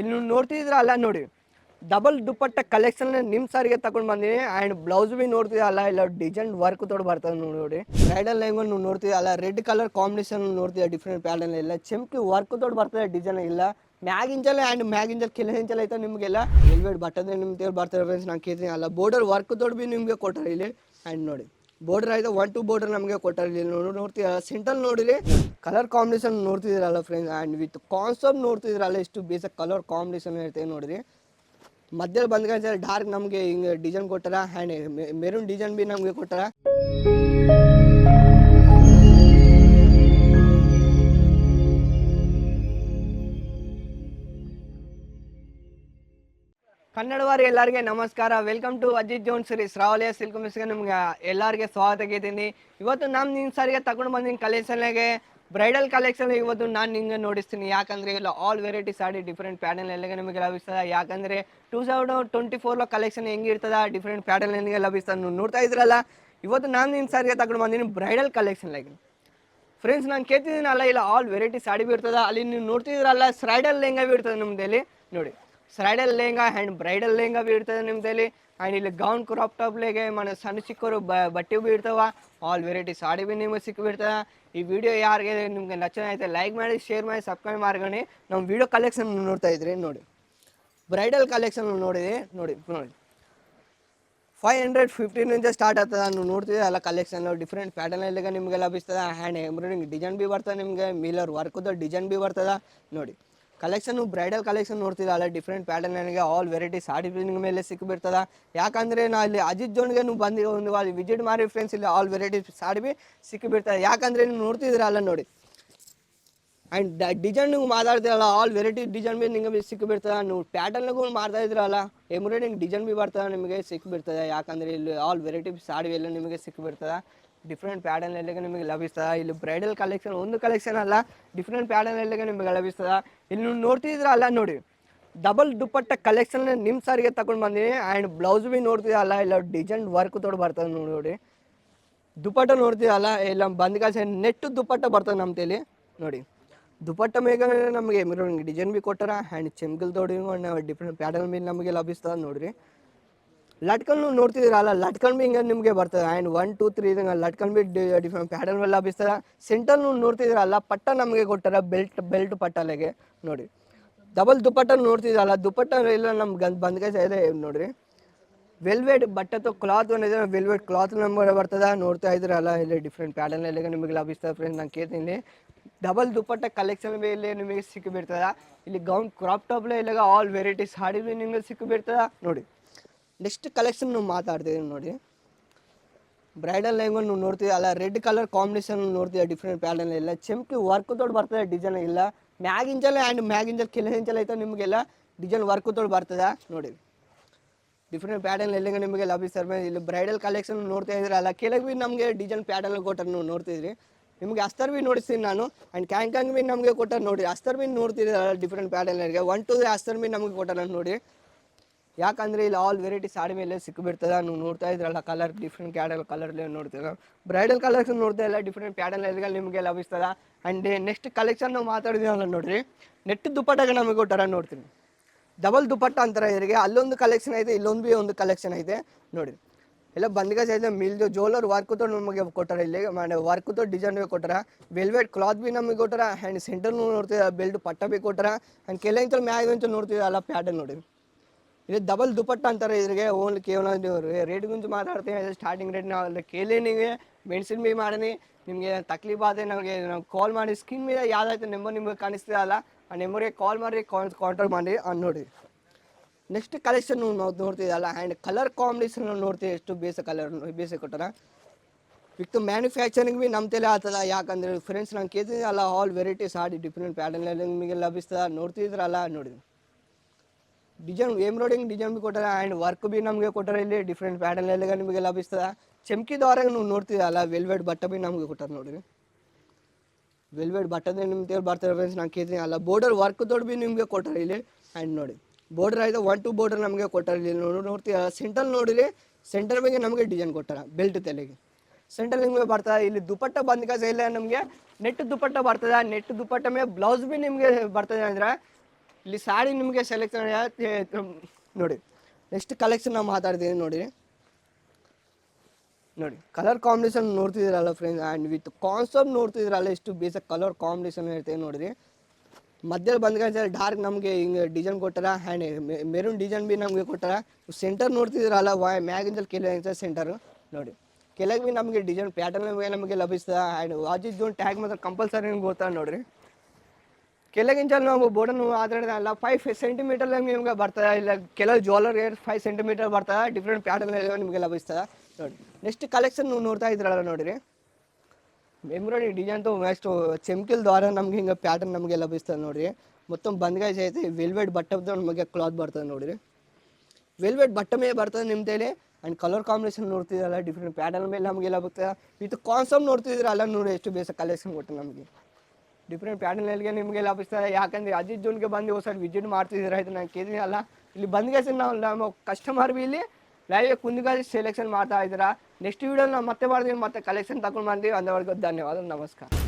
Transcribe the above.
ಇಲ್ಲಿ ನೋಡ್ತಿದ್ರ ಅಲ್ಲ ನೋಡಿ. ಡಬಲ್ ದುಪ್ಪಟ್ಟ ಕಲೆಕ್ಷನ್ ನಿಮ್ಮ ಸಾರಿಗೆ ತಗೊಂಡು ಬಂದಿನಿ. ಆ್ಯಂಡ್ ಬ್ಲೌಸ್ ಬಿ ನೋಡ್ತಿದ್ದೆ ಅಲ್ಲ ಇಲ್ಲ ಡಿಸೈನ್ ವರ್ಕ್ ತೊಡ್ ಬರ್ತದೆ ನೋಡಿ ಬ್ರೈಡಲ್ ಲೈಂಗ್ ನೀವು ನೋಡ್ತಿದ್ದೆ ಅಲ್ಲ ರೆಡ್ ಕಲರ್ ಕಾಂಬಿನೇಷನ್ ನೋಡ್ತೀವಿ ಡಿಫ್ರೆಂಟ್ ಪ್ಯಾಟರ್ನ್ ಇಲ್ಲ. ಚಮ್ಕಿ ವರ್ಕ್ ತೊಡ್ ಬರ್ತದೆ ಡಿಸೈನ್ ಇಲ್ಲ. ಮ್ಯಾಗಿಂಜಲ್ ಆ್ಯಂಡ್ ಮ್ಯಾಗಿಂಜಲ್ ಕೆಳಗಿಂಜಲ್ ಐತೆ ನಿಮಗೆಲ್ಲ. ಎಲ್ವೇಟ್ ಬಟ್ಟದೆ ನಿಮ್ಗೆ ಬರ್ತದೆ ಫ್ರೆಂಡ್ಸ್ ನಾನು ಕೇಳ್ತೀನಿ ಅಲ್ಲ. ಬೋರ್ಡರ್ ವರ್ಕ್ ತೊಡ್ ಬಿ ನಿಮಗೆ ಕೊಟ್ಟರೆ ಇಲ್ಲಿ. ಆ್ಯಂಡ್ ನೋಡಿ. ಬೋರ್ಡರ್ ಆಯ್ತು ಒನ್ ಟು ಬೋರ್ಡರ್ ನಮಗೆ ನೋಡಿ ನೋಡ್ತೀರ ಸೆಂಟಲ್ ನೋಡಿರಿ ಕಲರ್ ಕಾಂಬಿನೇಷನ್ ನೋಡ್ತಿದ್ದೀರಲ್ಲ ಫ್ರೆಂಡ್ಸ್ ಆ್ಯಂಡ್ ವಿತ್ ಕಾನ್ಸೆಪ್ಟ್ ನೋಡ್ತಿದ್ದೀರಲ್ಲ ಎಷ್ಟು ಬೇಸಿಕ್ ಕಲರ್ ಕಾಂಬಿನೇಷನ್ ಇರ್ತೀವಿ ನೋಡಿರಿ. ಮಧ್ಯದಲ್ಲಿ ಬಂದ್ಕೊಂಡ್ರೆ ಡಾರ್ಕ್ ನಮಗೆ ಹಿಂಗೆ ಡಿಸೈನ್ ಕೊಟ್ಟಾರ. ಆ್ಯಂಡ್ ಮೆರೂನ್ ಡಿಸೈನ್ ಬಿ ನಮಗೆ ಕೊಟ್ಟಾರ. ಕನ್ನಡವಾರಿ ಎಲ್ಲರಿಗೆ ನಮಸ್ಕಾರ. ವೆಲ್ಕಮ್ ಟು ಅಜಿತ್ ಜೋನ್ ಸರಿ ರಾವಲಿಯ ಸಿಲ್ಕ್ ಮಿಸ್ಗೆ ನಿಮ್ಗೆ ಎಲ್ಲರಿಗೆ ಸ್ವಾಗತ ಆಗಿದ್ದೀನಿ ಇವತ್ತು ನಾನು ನಿನ್ನ ಸಾರಿಗೆ ತಗೊಂಡು ಬಂದಿನ ಕಲೆಕ್ಷನ್ಗೆ ಬ್ರೈಡಲ್ ಕಲೆಕ್ಷನ್ ಇವತ್ತು ನಾನು ನಿಂಗೆ ನೋಡಿಸ್ತೀನಿ. ಯಾಕಂದ್ರೆ ಇಲ್ಲ all variety sari different pattern ಎಲ್ಲ ನಿಮಗೆ ಲಭಿಸ್ತದೆ. ಯಾಕಂದ್ರೆ two thousand twenty four collection ಹೆಂಗಿರ್ತದ ಡಿಫ್ರೆಂಟ್ ಪ್ಯಾಟರ್ನ್ ನಿಮಗೆ ಲಭಿಸ್ತದೆ ನೀವು ನೋಡ್ತಾ ಇದ್ರಲ್ಲ. ಇವತ್ತು ನಾನು ನಿನ್ನ ಸಾರಿಗೆ ತಗೊಂಡು ಬಂದಿನಿ ಬ್ರೈಡಲ್ ಕಲೆಕ್ಷನ್ಲಾಗಿ ಫ್ರೆಂಡ್ಸ್ ನಾನು ಕೇಳ್ತಿದ್ದೀನಲ್ಲ, ಇಲ್ಲ ಆಲ್ ವೆರೈಟಿ ಸಾಡಿ ಬಿ ಇರ್ತದೆ ಅಲ್ಲಿ ನೀವು ನೋಡ್ತಿದ್ರಲ್ಲ ಸ್ರೈಡಲ್ ಲೆಹಂಗಾ ಇರ್ತದೆ ನಿಮ್ಮದಲ್ಲಿ ನೋಡಿ. Bridal lehenga and bridal lehenga B ಇರ್ತದೆ ನಿಮ್ಮದಲ್ಲಿ ಆ್ಯಂಡ್ ಇಲ್ಲಿ ಗೌನ್ ಕ್ರಾಪ್ ಟಾಪ್ಲೆಗೆ ಮನೆ ಸಣ್ಣ ಚಿಕ್ಕವರು ಬ, ಬಟ್ಟೆ ಬಿ ಇರ್ತವೆ ಆಲ್ ವೆರೈಟಿ ಸಾಡಿ ಬಿ ನಿಮಗೆ ಸಿಕ್ಕಿಬಿಡ್ತದೆ ಈ ವಿಡಿಯೋ ಯಾರಿಗೆ ನಿಮಗೆ ಐತೆ ಲೈಕ್ ಮಾಡಿ ಶೇರ್ ಮಾಡಿ ಸಬ್ಸ್ಕ್ರೈಬ್ ಮಾಡ್ಕೊಂಡು ನಮ್ಮ ವಿಡಿಯೋ ಕಲೆಕ್ಷನ್ ನೋಡ್ತಾ ಇದ್ರಿ, ನೋಡಿ. ಬ್ರೈಡಲ್ ಕಲೆಕ್ಷನ್ ನೋಡಿದೆ ನೋಡಿ ನೋಡಿ ಫೈವ್ ಹಂಡ್ರೆಡ್ ಫಿಫ್ಟೀನಿಂದ ಸ್ಟಾರ್ಟ್ ಆಗ್ತದೆ ನೀವು ನೋಡ್ತಿದ್ದೆ ಅಲ್ಲ ಕಲೆಕ್ಷನ್ ಡಿಫ್ರೆಂಟ್ ಪ್ಯಾಟರ್ನ್ ಎಲ್ಲ ನಿಮಗೆ ಲಭಿಸ್ತದೆ ಹ್ಯಾಂಡ್ ಎಂಬ್ರಾಯ್ಡಿಂಗ್ ಡಿಸೈನ್ ಬಿ ಬರ್ತದೆ ನಿಮಗೆ. ಮಿಲರ್ ವರ್ಕ್ದು ಡಿಸೈನ್ ಬಿ ಬರ್ತದೆ. ನೋಡಿ. ಕಲೆಕ್ಷನ್ ಬ್ರೈಡಲ್ ಕಲೆಕ್ಷನ್ ನೋಡ್ತಿರಲ್ಲ ಡಿಫ್ರೆಂಟ್ ಪ್ಯಾಟರ್ನ್ ನನಗೆ ಆಲ್ ವೆರೈಟಿ ಸಾಡಿ ಪ್ರಿಂಟಿಂಗ್ ಮೇಲೆ ಸಿಕ್ಕಿಬಿಡ್ತದ ಯಾಕಂದರೆ ನಾ ಇಲ್ಲಿ ಅಜಿತ್ ಜೋನ್ಗೆ ನೀವು ಬಂದು, ಒಂದು ವಿಸಿಟ್ ಮಾಡಿ ಫ್ರೆಂಡ್ಸ್ ಇಲ್ಲಿ ಆಲ್ ವೆರೈಟಿ ಸಾಡಿ ಬಿ ಸಿಕ್ಕಿಬಿಡ್ತದೆ ಯಾಕಂದರೆ ನೀವು ನೋಡ್ತಿದ್ದೀರಲ್ಲ ನೋಡಿ. ಆ್ಯಂಡ್ ಡಿಸೈನ್ ನಿಮ್ಗೆ ಮಾತಾಡ್ತಿರಲ್ಲ ಆಲ್ ವೆರೈಟಿ ಡಿಸೈನ್ ಬಿ ನಿಮಗೆ ಸಿಕ್ಕಿಬಿಡ್ತದೆ ನೀವು ಪ್ಯಾಟರ್ನ್ಗೂ ಮಾಡ್ತಾ ಇದ್ರಲ್ಲ ಎಂಬ್ರಾಯ್ಡಿಂಗ್ ಡಿಸೈನ್ ಬಿ ಬರ್ತದೆ, ನಿಮಗೆ ಸಿಕ್ಕಿಬಿಡ್ತದೆ ಯಾಕಂದರೆ ಇಲ್ಲಿ ಆಲ್ ವೆರೈಟಿ ಸಾಡಿ ಎಲ್ಲ ನಿಮಗೆ ಸಿಕ್ಕಿಬಿಡ್ತದೆ ಡಿಫ್ರೆಂಟ್ ಪ್ಯಾಟರ್ನ್ ಎಲ್ಲ ನಿಮಗೆ ಲಭಿಸ್ತದೆ? ಇಲ್ಲಿ ಬ್ರೈಡಲ್ ಕಲೆಕ್ಷನ್ ಒಂದು ಕಲೆಕ್ಷನ್ ಅಲ್ಲ ಡಿಫ್ರೆಂಟ್ ಪ್ಯಾಟರ್ನ್ ಎಲ್ಲ ನಿಮಗೆ ಲಭಿಸ್ತದೆ? ಇಲ್ಲಿ ನೋಡ್ತಿದ್ರಲ್ಲ ನೋಡಿ. ಡಬಲ್ ದುಪ್ಪಟ್ಟ ಕಲೆಕ್ಷನ್ ನಿಮ್ಮ ಸಾರಿಗೆ ತಗೊಂಡು ಬಂದೀನಿ. ಆ್ಯಂಡ್ ಬ್ಲೌಸ್ ಬಿ ನೋಡ್ತಿದ್ದಲ್ಲ ಇಲ್ಲ ಡಿಸೈನ್ ವರ್ಕ್ ತೊಡ್ ಬರ್ತದೆ ನೋಡಿ ದುಪ್ಪಟ್ಟ ಅಲ್ಲ? ಇಲ್ಲ ಬಂದ್ ಕಾಸ ನೆಟ್ಟು ದುಪ್ಪಟ್ಟ ಬರ್ತದೆ ನಮ್ಮ ತೇಲಿ. ನೋಡಿ. ದುಪ್ಪಟ್ಟ ಮೇಗ ನಮಗೆ ಡಿಸೈನ್ ಬಿ ಕೊಟ್ಟಾರ. ಆ್ಯಂಡ್ ಚೆಮ್ಗಲ್ ತೋಡಿ ಡಿಫ್ರೆಂಟ್ ಪ್ಯಾಟರ್ನ್ ಭೀ ನಮಗೆ ಲಭಿಸ್ತದೆ ನೋಡ್ರಿ. ಲಟ್ಕನ್ ನೋಡ್ತಿದ್ದೀರಲ್ಲ, ಲಟ್ಕನ್ ಬಿ ಹಿಂಗೆ ನಿಮಗೆ ಬರ್ತದೆ. ಆ್ಯಂಡ್ ಒನ್ ಟೂ ತ್ರೀ ಇದಂಗೆ ಲಟ್ಕೊಂಡು ಬಿ ಡಿಫ್ರೆಂಟ್ ಪ್ಯಾಟರ್ನ್ ಎಲ್ಲ ಲಭಿಸ್ತದೆ ಸೆಂಟರ್ ನೋಡ್ತಿದ್ದೀರಲ್ಲ, ಪಟ್ಟ ನಮಗೆ ಕೊಟ್ಟಾರ ಬೆಲ್ಟ್ ಬೆಲ್ಟ್ ಪಟ್ಟಲೆಗೆ. ನೋಡಿ. ಡಬಲ್ ದುಪ್ಪಟ್ಟ ನೋಡ್ತಿದ್ದೀರಲ್ಲ, ದುಪ್ಪಟ್ಟ ಇಲ್ಲ ನಮ್ಗೆ ಬಂದ್ಗೆ ಇದೆ ನೋಡ್ರಿ. ವೆಲ್ವೆಟ್ ಬಟ್ಟೆ ಕ್ಲಾತ್ ಏನಿದೆ ವೆಲ್ವೆಟ್ ಕ್ಲಾತ್ ನಂಬರ್ ಬರ್ತದೆ. ನೋಡ್ತಾ ಇದ್ರಲ್ಲ ಇಲ್ಲಿ ಡಿಫ್ರೆಂಟ್ ಪ್ಯಾಟರ್ನ್ ಎಲ್ಲ ನಿಮಗೆ ಲಭಿಸ್ತದೆ ಫ್ರೆಂಡ್ ನಾನು ಕೇಳ್ತೀನಿ. ಡಬಲ್ ದುಪ್ಪಟ್ಟ ಕಲೆಕ್ಷನ್ ಇಲ್ಲಿ ನಿಮಗೆ ಸಿಕ್ಕಿಬಿಡ್ತದ ಇಲ್ಲಿ ಗೌನ್ ಕ್ರಾಪ್ ಟಾಪ್ಲೆ ಇಲ್ಲ ಆಲ್ ವೆರೈಟೀಸ್ ಹಾಡಿ ಬಿ ನಿಮಗೆ ಸಿಕ್ಕಿಬಿಡ್ತದ ನೋಡಿ. ನೆಕ್ಸ್ಟ್ ಕಲೆಕ್ಷನ್ ನಾವು ಮಾತಾಡ್ತೀವಿ ನೋಡಿ. ಬ್ರೈಡಲ್ ಲೆಹಂಗ ನೀವು ನೋಡ್ತೀವಿ ಅಲ್ಲ ರೆಡ್ ಕಲರ್ ಕಾಂಬಿನೇಷನ್ ನೋಡ್ತೀವಿ ಡಿಫ್ರೆಂಟ್ ಪ್ಯಾಟರ್ನ್ ಎಲ್ಲ. ಚಮ್ಕಿ ವರ್ಕ್ ತೊಡ್ ಬರ್ತದೆ ಡಿಸೈನ್ ಇಲ್ಲ ಮ್ಯಾಗಿಂಜಲ್ ಆ್ಯಂಡ್ ಮ್ಯಾಗಿಂಜಲ್ ಕೆಳಗಿಂಜಲ್ ಐತೆ ನಿಮಗೆಲ್ಲ ಡಿಸೈನ್ ವರ್ಕ್ ತೊಡ್ ಬರ್ತದೆ ನೋಡಿ. ಡಿಫ್ರೆಂಟ್ ಪ್ಯಾಟರ್ನ್ ಎಲ್ಲ ನಿಮಗೆ ಲಭಿಸ್ತಾರೆ ಇಲ್ಲಿ ಬ್ರೈಡಲ್ ಕಲೆಕ್ಷನ್ ನೋಡ್ತಾ ಇದ್ರಲ್ಲ ಕೆಳಗೆ ಭೀ ನಮಗೆ ಡಿಸೈನ್ ಪ್ಯಾಟರ್ನ್ ಕೊಟ್ಟರೆ ನೀವು ನೋಡ್ತಿದ್ರಿ. ನಿಮಗೆ ಅಸ್ತರ್ ಭೀ ನೋಡಿಸ್ತೀನಿ ನಾನು. ಆ್ಯಂಡ್ ಕ್ಯಾಂಕಾಂಗ್ ಭೀ ನಮಗೆ ಕೊಟ್ಟಾರೆ ನೋಡಿ. ಅಸ್ತರ್ ಭೀ ನೋಡ್ತಿದ್ದೀರಲ್ಲ ಡಿಫ್ರೆಂಟ್ ಪ್ಯಾಟರ್ನ್ಗೆ ಒನ್ ಟು ಅಸ್ತರ್ ಭೀ ನಮಗೆ ಕೊಟ್ಟಾರ ನೋಡಿ. ಯಾಕಂದರೆ ಇಲ್ಲಿ ಆಲ್ ವೆರೈಟಿ ಸಾಡಿ ಮೇಲೆ ಸಿಕ್ಕಿಬಿಡ್ತದೆ ನೀವು ನೋಡ್ತಾ ಇದ್ರಲ್ಲ ಕಲರ್ ಡಿಫ್ರೆಂಟ್ ಕ್ಯಾಡಲ್ ಕಲರ್ ನೋಡ್ತೀರ ಬ್ರೈಡಲ್ ಕಲರ್ಸ್ ನೋಡ್ತಾ ಇಲ್ಲ ಡಿಫ್ರೆಂಟ್ ಪ್ಯಾಡಲ್ ಎಲ್ಲ ನಿಮಗೆ ಲಭಿಸ್ತದ. ಆ್ಯಂಡ್ ನೆಕ್ಸ್ಟ್ ಕಲೆಕ್ಷನ್ ನಾವು ಮಾತಾಡಿದ್ದೀವಲ್ಲ ನೋಡ್ರಿ, ನೆಟ್ ದುಪ್ಪಟ್ಟಾಗ ನಮಗೆ ಕೊಟ್ಟಾರ ನೋಡ್ತೀನಿ. ಡಬಲ್ ದುಪ್ಪಟ್ಟ ಅಂತಾರೆ ಇವರಿಗೆ ಅಲ್ಲೊಂದು ಕಲೆಕ್ಷನ್ ಐತೆ, ಇಲ್ಲೊಂದು ಭೀ ಒಂದು ಕಲೆಕ್ಷನ್ ಐತೆ ನೋಡಿ ಎಲ್ಲ ಬಂದ್ಗಾಸ್ ಐತೆ ಮಿಲ್ದು ಜೋಲರ್ ವರ್ಕ್ ತೋ ನಮಗೆ ಕೊಟ್ಟಾರ ಇಲ್ಲಿ ವರ್ಕ್ ತೋ ಡಿಸೈನ್ ಭೀ ಕೊಟ್ಟಾರ. ವೆಲ್ವೆಟ್ ಕ್ಲಾತ್ ಭೀ ನಮಗೆ ಕೊಟ್ಟಾರ ಆ್ಯಂಡ್ ಸೆಂಟರ್ ನೋಡ್ತೀವಿ ಬೆಲ್ಟ್ ಪಟ್ಟ ಬಿ ಕೊಟ್ಟಾರ. ಆ್ಯಂಡ್ ಕೆಲವಂತ ಮ್ಯಾಗ ಅಂತ ನೋಡ್ತೀವಿ ಅಲ್ಲ ಪ್ಯಾಟರ್ನ್ ನೋಡಿ ಇದು ಡಬಲ್ ದುಪ್ಪಟ್ಟ ಅಂತಾರೆ ಇದ್ರಿಗೆ. ಓನ್ಲಿ ಕೇವಲ ರೇಟ್ ಗುಂಜು ಮಾತಾಡ್ತೀನಿ. ಸ್ಟಾರ್ಟಿಂಗ್ ರೇಟ್ ನಾವು ಅಲ್ಲಿ ಕೇಳಿ ನೀವು. ಮೆಡಿಸಿನ್ ಬಿ ಮಾಡೀನಿ. ನಿಮಗೆ ತಕ್ಲೀಫ್ ಆದರೆ ನಮಗೆ ನಾವು ಕಾಲ್ ಮಾಡಿ. ಸ್ಕಿನ್ ಮೇಲೆ ಯಾವ್ದಾಯ್ತು ನಂಬರ್ ನಿಮಗೆ ಕಾಣಿಸ್ತಿದೆ ಅಲ್ಲ, ಆ ನಂಬರ್ಗೆ ಕಾಲ್ ಮಾಡಿ ಕಾಂಟ್ಯಾಕ್ಟ್ ಮಾಡಿ ನೋಡಿ. ನೆಕ್ಸ್ಟ್ ಕಲೆಕ್ಷನ್ ನಾವು ನೋಡ್ತಿದ್ದಲ್ಲ ಆ್ಯಂಡ್ ಕಲರ್ ಕಾಂಬಿನೇಷನ್ ನೋಡ್ತೀವಿ ಎಷ್ಟು ಬೇಸ ಕಲರ್ ಬೇಸ ಕೊಟ್ಟಾರ ವಿತ್ ಮ್ಯಾನುಫ್ಯಾಕ್ಚರಿಂಗ್ ಭೀ ನಮ್ಮ ತಲೆ ಆಗ್ತದ ಯಾಕಂದ್ರೆ ಫ್ರೆಂಡ್ಸ್ ನಂಗೆ ಕೇಳ್ತಿದ್ದೆ ಅಲ್ಲ ಆಲ್ ವೆರೈಟೀಸ್ ಆಡಿ ಡಿಫ್ರೆಂಟ್ ಪ್ಯಾಟರ್ನಲ್ಲಿ ನಿಮಗೆ ಲಭಿಸ್ತದ. ನೋಡ್ತಿದ್ರಲ್ಲ ನೋಡಿ ಡಿಸೈನ್ ಎಂಬ್ರಾಯ್ಡಿಂಗ್ ಡಿಸೈನ್ ಬಿ ಕೊಟ್ಟಾರ ಆ್ಯಂಡ್ ವರ್ಕ್ ಬಿ ನಮಗೆ ಕೊಟ್ಟಾರೆ ಇಲ್ಲಿ ಡಿಫ್ರೆಂಟ್ ಪ್ಯಾಟರ್ನ್ ಎಲ್ಲ ನಿಮಗೆ ಲಭಿಸ್ತದೆ ಚಮ್ಕಿದವ್ರಾಗ ನೀವು ನೋಡ್ತಿದ್ದಲ್ಲ ವೆಲ್ವೆಟ್ ಬಟ್ಟೆ ಬಿ ನಮಗೆ ಕೊಟ್ಟಾರೆ ನೋಡಿರಿ. ವೆಲ್ವೆಟ್ ಬಟ್ಟೆ ನಿಮ್ಮ ತೇಳಿ ಬರ್ತಾರೆ ಫ್ರೆಂಡ್ಸ್ ನಾನು ಕೇಳ್ತೀನಿ. ಅಲ್ಲ ಬೋರ್ಡರ್ ವರ್ಕ್ ದೊಡ್ಡ ಬಿ ನಿಮಗೆ ಕೊಟ್ಟಾರೆ ಇಲ್ಲಿ. ಆ್ಯಂಡ್ ನೋಡಿ ಬೋರ್ಡರ್ ಆಯಿತು ಒನ್ ಟು ಬೋರ್ಡರ್ ನಮಗೆ ಕೊಟ್ಟಾರೆ ಇಲ್ಲಿ. ನೋಡಿ ನೋಡ್ತೀವಿ ಸೆಂಟರ್ ನೋಡಿರಿ ಸೆಂಟರ್ ಬಗ್ಗೆ ನಮಗೆ ಡಿಸೈನ್ ಕೊಟ್ಟಾರ ಬೆಲ್ಟ್ ತಲೆಗೆ. ಸೆಂಟರ್ ನಿಮಗೆ ಬರ್ತದೆ, ಇಲ್ಲಿ ದುಪ್ಪಟ್ಟ ಬಂದ ಕಾಸ ಇಲ್ಲ ನಮಗೆ. ನೆಟ್ ದುಪ್ಪಟ್ಟ ಬರ್ತದೆ ನೆಟ್ ದುಪ್ಪಟ್ಟ ಮೇಲೆ ಬ್ಲೌಸ್ ಬಿ ನಿಮಗೆ ಬರ್ತದೆ ಅಂದ್ರೆ ಇಲ್ಲಿ ಸಾಡಿ ನಿಮಗೆ ಸೆಲೆಕ್ಷನ್ ನೋಡಿ ನೆಕ್ಸ್ಟ್ ಕಲೆಕ್ಷನ್ ನಾವು ಮಾತಾಡ್ತೀನಿ ನೋಡಿ. ನೋಡಿ ಕಲರ್ ಕಾಂಬಿನೇಷನ್ ನೋಡ್ತಿದ್ದೀರಲ್ಲ ಫ್ರೆಂಡ್ಸ್ ಆ್ಯಂಡ್ ವಿತ್ ಕಾನ್ಸೆಪ್ಟ್ ನೋಡ್ತಿದ್ದೀರಲ್ಲ ಎಷ್ಟು ಬೇಸಿಕ್ ಕಲರ್ ಕಾಂಬಿನೇಷನ್ ಇರ್ತದೆ ನೋಡಿರಿ ಮಧ್ಯದಲ್ಲಿ ಬಂದ್ಕೊಂಡು ಡಾರ್ಕ್ ನಮಗೆ ಹಿಂಗೆ ಡಿಸೈನ್ ಕೊಟ್ಟಾರ ಆ್ಯಂಡ್ ಮೆರೂನ್ ಡಿಸೈನ್ ಬಿ ನಮಗೆ ಕೊಟ್ಟಾರ. ಸೆಂಟರ್ ನೋಡ್ತಿದ್ದೀರಲ್ಲ ವಾಯ್ ಮ್ಯಾಗಿಂದಲ್ಲಿ ಕೆಲ ಸೆಂಟರು ನೋಡಿ ಕೆಲವು ಭೀ ನಮಗೆ ಡಿಸೈನ್ ಪ್ಯಾಟರ್ನ್ ನಮಗೆ ಲಭಿಸ್ತದೆ ಆ್ಯಂಡ್ ವಾಜಿದ್ ಜೋನ್ ಟ್ಯಾಗ್ ಮಾತ್ರ ಕಂಪಲ್ಸರಿ ಗೊತ್ತಾ ನೋಡ್ರಿ? ಕೆಳಗಿಂಚಲ್ಲಿ ನಾವು ಬೋರ್ಡನ್ನು ಆಧಾರದ ಅಲ್ಲ ಫೈವ್ ಸೆಂಟಿಮೀಟರ್ ನಿಮ್ಗೆ ಬರ್ತದೆ, ಇಲ್ಲ ಕೆಲವು ಜ್ಯುವೆಲ್ಲರ್ಗೆ ಫೈವ್ ಸೆಂಟಿಮೀಟರ್ ಬರ್ತದೆ ಡಿಫ್ರೆಂಟ್ ಪ್ಯಾಟರ್ನ್ ನಿಮಗೆ ಲಭಿಸ್ತದೆ ನೋಡಿ ನೆಕ್ಸ್ಟ್ ಕಲೆಕ್ಷನ್ ನೀವು ನೋಡ್ತಾ ಇದ್ರಲ್ಲ ನೋಡಿರಿ. ಎಂಬ್ರಾಯ್ಡ್ರಿ ಡಿಸೈನ್ ತು ನೆಕ್ಸ್ಟ್ ಚೆಮ್ಕಿಲ್ ದ್ವಾರ ನಮ್ಗೆ ಹಿಂಗೆ ಪ್ಯಾಟರ್ನ್ ನಮಗೆ ಲಭಿಸ್ತದೆ ನೋಡಿರಿ. ಮೊತ್ತ ಬಂದ್ಗಾಜ್ ಐತಿ ವೆಲ್ವೆಟ್ ಬಟ್ಟೆ ನಮಗೆ ಕ್ಲಾತ್ ಬರ್ತದೆ ನೋಡಿರಿ. ವೆಲ್ವೆಟ್ ಬಟ್ಟ ಮೇಲೆ ಬರ್ತದೆ ನಿಮ್ದೇಲಿ ಆ್ಯಂಡ್ ಕಲರ್ ಕಾಂಬಿನೇಷನ್ ನೋಡ್ತಿದ್ರಲ್ಲ ಡಿಫ್ರೆಂಟ್ ಪ್ಯಾಟರ್ನ್ ಮೇಲೆ ನಮಗೆ ಲಭಿಸ್ತದೆ ವಿತ್ ಕಾನ್ಸಮ್ ನೋಡ್ತಿದ್ರಲ್ಲ ನೋಡಿ ಎಷ್ಟು ಬೇಸ ಕಲೆಕ್ಷನ್ ಕೊಟ್ಟು ನಮಗೆ. ಡಿಫ್ರೆಂಟ್ ಪ್ಯಾಟರ್ನಲ್ಲಿಗೆ ನಿಮಗೆ ಲಭಿಸ್ತದೆ ಯಾಕಂದ್ರೆ ಅಜಿತ್ ಜೋನ್ಗೆ ಬಂದು ಸರ್ ವಿಸಿಟ್ ಮಾಡ್ತಿದ್ದೀರ ಇದು ನಾನು ಕೇಳಿದಲ್ಲ ಇಲ್ಲಿ ಬಂದ್ಗೆ ನಾವು, ನಮ್ಮ ಕಸ್ಟಮರ್ ಬಿ ಇಲ್ಲಿ ಲೈವ್ ಕುಂದಿಗಾಜಿ ಸೆಲೆಕ್ಷನ್ ಮಾಡ್ತಾ ಇದ್ದೀರಾ. ನೆಕ್ಸ್ಟ್ ವೀಡಿಯೋ ನಾವು ಮತ್ತೆ ಮಾಡ್ತೀವಿ ಮತ್ತೆ ಕಲೆಕ್ಷನ್ ತಗೊಂಡು ಬಂದೀವಿ ಅಂದವರೆಗೂ ಧನ್ಯವಾದ, ನಮಸ್ಕಾರ.